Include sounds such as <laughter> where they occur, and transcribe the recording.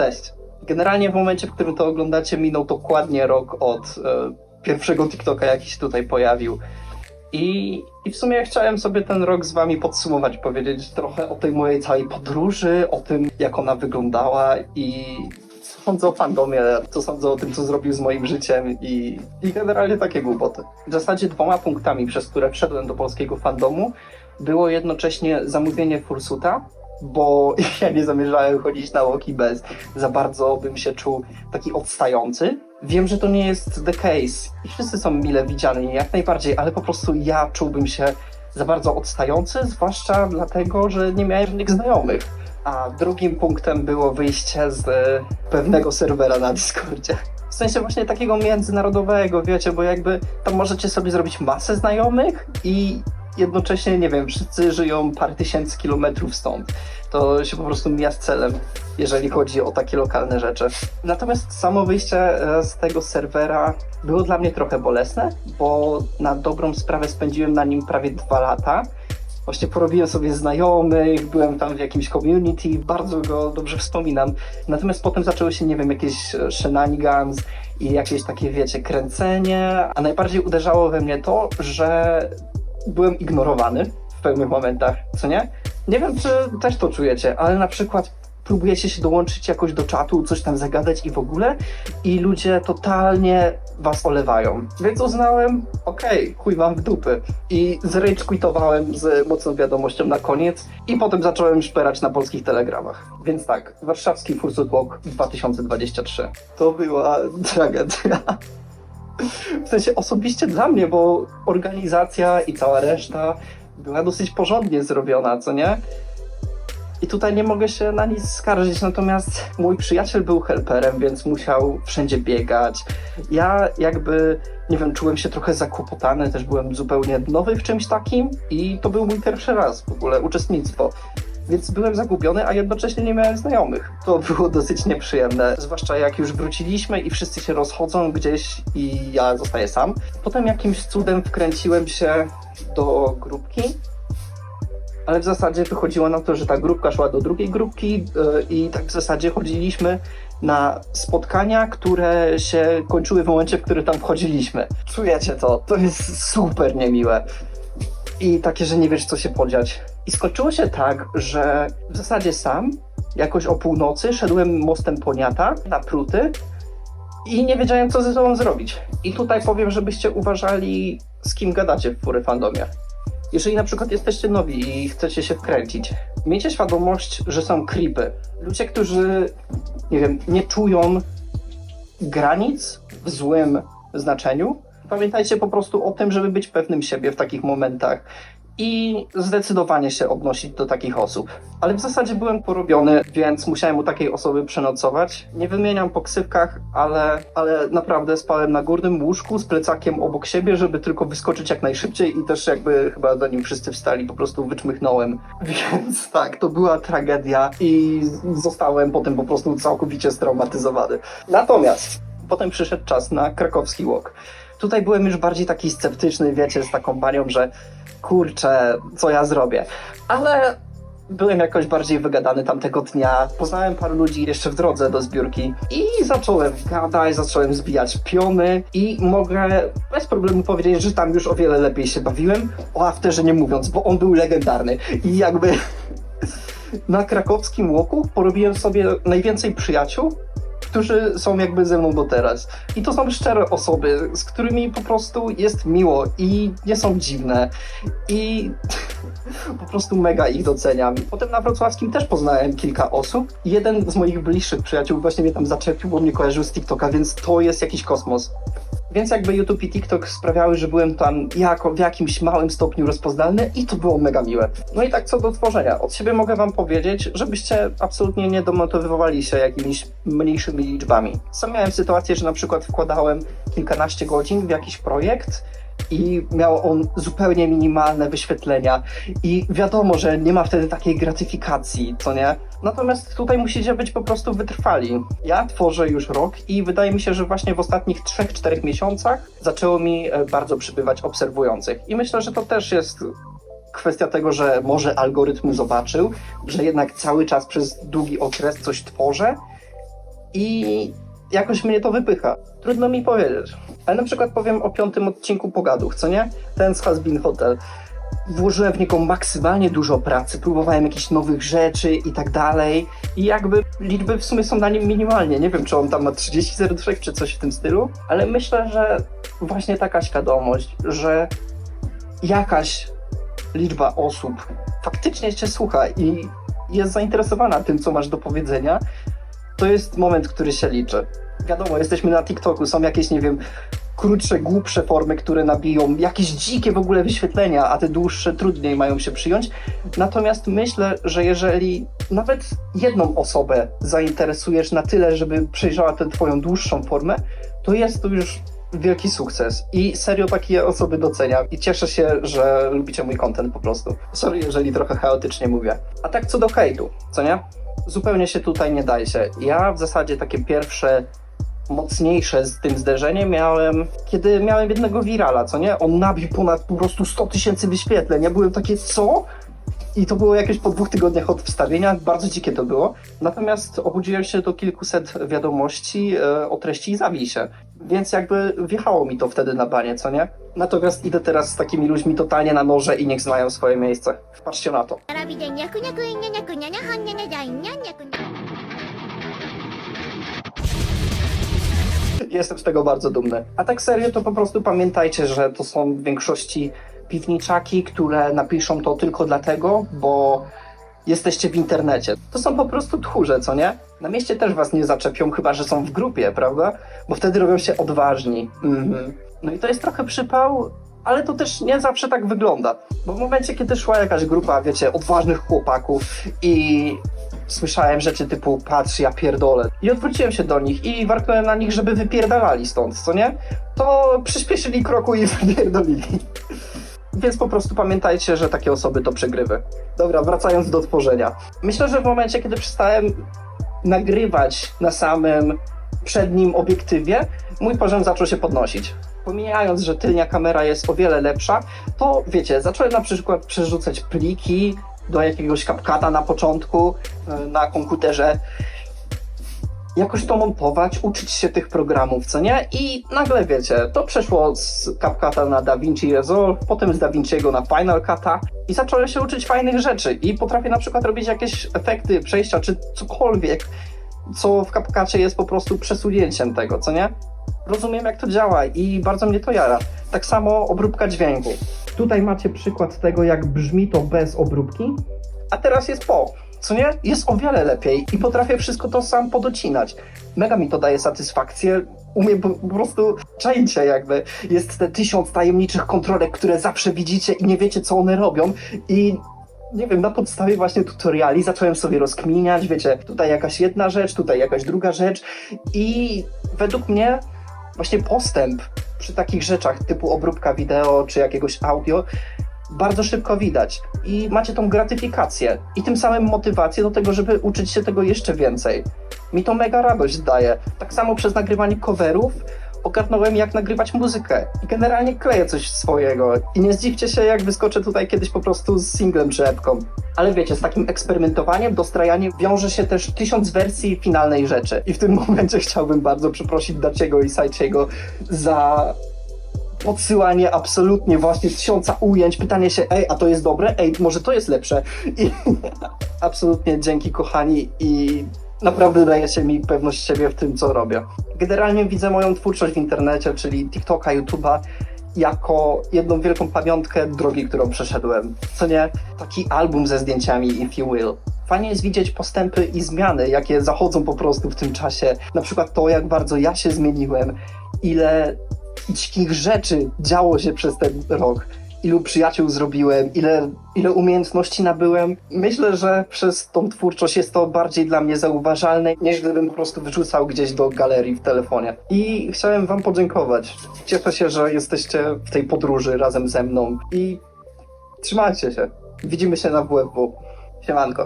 Cześć. Generalnie w momencie, w którym to oglądacie, minął dokładnie rok od e, pierwszego TikToka, jaki się tutaj pojawił. I, I w sumie chciałem sobie ten rok z wami podsumować, powiedzieć trochę o tej mojej całej podróży, o tym, jak ona wyglądała i co sądzę o fandomie, co sądzę o tym, co zrobił z moim życiem i, i generalnie takie głupoty. W zasadzie dwoma punktami, przez które wszedłem do polskiego fandomu, było jednocześnie zamówienie Fursuta, bo <laughs> ja nie zamierzałem chodzić na łoki bez. Za bardzo bym się czuł taki odstający. Wiem, że to nie jest the case i wszyscy są mile widziani, jak najbardziej, ale po prostu ja czułbym się za bardzo odstający, zwłaszcza dlatego, że nie miałem żadnych znajomych. A drugim punktem było wyjście z e, pewnego serwera na Discordzie. W sensie właśnie takiego międzynarodowego, wiecie, bo jakby tam możecie sobie zrobić masę znajomych i jednocześnie, nie wiem, wszyscy żyją parę tysięcy kilometrów stąd. To się po prostu mija z celem, jeżeli chodzi o takie lokalne rzeczy. Natomiast samo wyjście e, z tego serwera było dla mnie trochę bolesne, bo na dobrą sprawę spędziłem na nim prawie dwa lata. Właśnie porobiłem sobie znajomych, byłem tam w jakimś community, bardzo go dobrze wspominam. Natomiast potem zaczęły się, nie wiem, jakieś shenanigans i jakieś takie, wiecie, kręcenie. A najbardziej uderzało we mnie to, że byłem ignorowany w pewnych momentach, co nie? Nie wiem, czy też to czujecie, ale na przykład próbujecie się dołączyć jakoś do czatu, coś tam zagadać i w ogóle i ludzie totalnie was olewają. Więc uznałem, okej, chuj wam w dupy. I zrage quitowałem z mocną wiadomością na koniec i potem zacząłem szperać na polskich telegramach. Więc tak, warszawski Fursuit Walk 2023. To była tragedia. W sensie osobiście dla mnie, bo organizacja i cała reszta była dosyć porządnie zrobiona, co nie? I tutaj nie mogę się na nic skarżyć, natomiast mój przyjaciel był helperem, więc musiał wszędzie biegać. Ja jakby, nie wiem, czułem się trochę zakłopotany, też byłem zupełnie nowy w czymś takim i to był mój pierwszy raz w ogóle uczestnictwo. Więc byłem zagubiony, a jednocześnie nie miałem znajomych. To było <laughs> dosyć nieprzyjemne, zwłaszcza jak już wróciliśmy i wszyscy się rozchodzą gdzieś i ja zostaję sam. Potem jakimś cudem wkręciłem się do grupki, ale w zasadzie wychodziło na to, że ta grupka szła do drugiej grupki yy, i tak w zasadzie chodziliśmy na spotkania, które się kończyły w momencie, w którym tam wchodziliśmy. Czujecie to? To jest super niemiłe. I takie, że nie wiesz, co się podziać. I skończyło się tak, że w zasadzie sam, jakoś o północy, szedłem mostem Poniata na Pruty i nie wiedziałem, co ze sobą zrobić. I tutaj powiem, żebyście uważali, z kim gadacie w Fury Fandomie. Jeżeli na przykład jesteście nowi i chcecie się wkręcić, miejcie świadomość, że są creepy. Ludzie, którzy, nie wiem, nie czują granic w złym znaczeniu. Pamiętajcie po prostu o tym, żeby być pewnym siebie w takich momentach i zdecydowanie się odnosić do takich osób. Ale w zasadzie byłem porobiony, więc musiałem u takiej osoby przenocować. Nie wymieniam po ksywkach, ale, ale naprawdę spałem na górnym łóżku z plecakiem obok siebie, żeby tylko wyskoczyć jak najszybciej i też jakby chyba zanim wszyscy wstali, po prostu wyczmychnąłem. <laughs> Więc tak, to była tragedia i zostałem potem po prostu całkowicie straumatyzowany. Natomiast potem przyszedł czas na krakowski walk. Tutaj byłem już bardziej taki sceptyczny, wiecie, z taką panią, że kurczę, co ja zrobię. Ale byłem jakoś bardziej wygadany tamtego dnia. Poznałem paru ludzi jeszcze w drodze do zbiórki i zacząłem gadać, zacząłem zbijać piony i mogę bez problemu powiedzieć, że tam już o wiele lepiej się bawiłem. O afterze nie mówiąc, bo on był legendarny i jakby <laughs> na krakowskim łoku porobiłem sobie najwięcej przyjaciół, którzy są jakby ze mną do teraz. I to są szczere osoby, z którymi po prostu jest miło i nie są dziwne. I <laughs> po prostu mega ich doceniam. Potem na wrocławskim też poznałem kilka osób. Jeden z moich bliższych przyjaciół właśnie mnie tam zaczepił, bo mnie kojarzył z TikToka, więc to jest jakiś kosmos. Więc jakby YouTube i TikTok sprawiały, że byłem tam jako w jakimś małym stopniu rozpoznalny i to było mega miłe. No i tak co do tworzenia. Od siebie mogę wam powiedzieć, żebyście absolutnie nie domotywowali się jakimiś mniejszymi liczbami. Sam miałem sytuację, że na przykład wkładałem kilkanaście godzin w jakiś projekt i miał on zupełnie minimalne wyświetlenia i wiadomo, że nie ma wtedy takiej gratyfikacji, co nie? Natomiast tutaj musicie być po prostu wytrwali. Ja tworzę już rok i wydaje mi się, że właśnie w ostatnich 3-4 miesiącach zaczęło mi e, bardzo przybywać obserwujących. I myślę, że to też jest kwestia tego, że może algorytm zobaczył, że jednak cały czas przez długi okres coś tworzę i jakoś mnie to wypycha. Trudno mi powiedzieć. Ale na przykład powiem o piątym odcinku Pogaduch, co nie? Ten z Has Been Hotel. Włożyłem w niego maksymalnie dużo pracy, próbowałem jakichś nowych rzeczy i tak dalej. I jakby liczby w sumie są na nim minimalnie. Nie wiem, czy on tam ma 30 serduszek, czy coś w tym stylu, ale myślę, że właśnie taka świadomość, że jakaś liczba osób faktycznie cię słucha i jest zainteresowana tym, co masz do powiedzenia, to jest moment, który się liczy. Wiadomo, jesteśmy na TikToku, są jakieś, nie wiem, krótsze, głupsze formy, które nabiją jakieś dzikie w ogóle wyświetlenia, a te dłuższe trudniej mają się przyjąć. Natomiast myślę, że jeżeli nawet jedną osobę zainteresujesz na tyle, żeby przejrzała tę twoją dłuższą formę, to jest to już wielki sukces. I serio takie osoby doceniam i cieszę się, że lubicie mój content po prostu. Sorry, jeżeli trochę chaotycznie mówię. A tak co do hejtu, co nie? Zupełnie się tutaj nie dajcie. Ja w zasadzie takie pierwsze mocniejsze z tym zderzeniem miałem, kiedy miałem jednego wirala, co nie? On nabił ponad po prostu 100 tysięcy wyświetleń. Ja byłem takie, co? I to było jakieś po dwóch tygodniach od wstawienia, bardzo dzikie to było. Natomiast obudziłem się do kilkuset wiadomości e, o treści Zawisie. Więc jakby wjechało mi to wtedy na banie, co nie? Natomiast idę teraz z takimi ludźmi totalnie na noże i niech znają swoje miejsce. Patrzcie na to. Jestem z tego bardzo dumny. A tak serio, to po prostu pamiętajcie, że to są w większości piwniczaki, które napiszą to tylko dlatego, bo jesteście w internecie. To są po prostu tchórze, co nie? Na mieście też was nie zaczepią, chyba że są w grupie, prawda? Bo wtedy robią się odważni. Mhm. No i to jest trochę przypał, ale to też nie zawsze tak wygląda. Bo w momencie, kiedy szła jakaś grupa, wiecie, odważnych chłopaków i słyszałem rzeczy typu patrz, ja pierdolę. I odwróciłem się do nich i warknąłem na nich, żeby wypierdalali stąd, co nie? To przyspieszyli kroku i <laughs> wypierdolili. Więc po prostu pamiętajcie, że takie osoby to przegrywy. Dobra, wracając do tworzenia. Myślę, że w momencie, kiedy przestałem nagrywać na samym przednim obiektywie, mój poziom zaczął się podnosić. Pomijając, że tylnia kamera jest o wiele lepsza, to wiecie, zacząłem na przykład przerzucać pliki do jakiegoś kapkata na początku e, na komputerze, jakoś to montować, uczyć się tych programów, co nie? I nagle wiecie, to przeszło z CapCut'a na DaVinci Resolve, potem z DaVinci'ego na Final Cut'a i zacząłem się uczyć fajnych rzeczy i potrafię na przykład robić jakieś efekty, przejścia czy cokolwiek, co w CapCut'cie jest po prostu przesunięciem tego, co nie? Rozumiem jak to działa i bardzo mnie to jara. Tak samo obróbka dźwięku. Tutaj macie przykład tego, jak brzmi to bez obróbki, a teraz jest po. Co nie? Jest o wiele lepiej i potrafię wszystko to sam podocinać. Mega mi to daje satysfakcję. Umiem po, po prostu czajcie jakby. Jest te tysiąc tajemniczych kontrolek, które zawsze widzicie i nie wiecie, co one robią. I nie wiem, na podstawie właśnie tutoriali zacząłem sobie rozkminiać, wiecie, tutaj jakaś jedna rzecz, tutaj jakaś druga rzecz i według mnie właśnie postęp przy takich rzeczach typu obróbka wideo czy jakiegoś audio bardzo szybko widać i macie tą gratyfikację i tym samym motywację do tego, żeby uczyć się tego jeszcze więcej. Mi to mega radość daje. Tak samo przez nagrywanie coverów ogarnąłem jak nagrywać muzykę i generalnie kleję coś swojego i nie zdziwcie się jak wyskoczę tutaj kiedyś po prostu z singlem czy epką. Ale wiecie, z takim eksperymentowaniem, dostrajaniem wiąże się też tysiąc wersji finalnej rzeczy i w tym <laughs> momencie chciałbym bardzo przeprosić Daciego i Sajciego za podsyłanie absolutnie właśnie tysiąca ujęć, pytanie się, ej, a to jest dobre? Ej, może to jest lepsze? I <laughs> absolutnie dzięki kochani i naprawdę dajecie mi pewność siebie w tym, co robię. Generalnie widzę moją twórczość w internecie, czyli TikToka, YouTube'a, jako jedną wielką pamiątkę drogi, którą przeszedłem. Co nie? Taki album ze zdjęciami, if you will. Fajnie jest widzieć postępy i zmiany, jakie zachodzą po prostu w tym czasie. Na przykład to, jak bardzo ja się zmieniłem, ile dzikich rzeczy działo się przez ten rok. Ilu przyjaciół zrobiłem, ile, ile umiejętności nabyłem. Myślę, że przez tą twórczość jest to bardziej dla mnie zauważalne, niż gdybym po prostu wyrzucał gdzieś do galerii w telefonie. I chciałem Wam podziękować. Cieszę się, że jesteście w tej podróży razem ze mną i trzymajcie się. Widzimy się na WFW. Siemanko.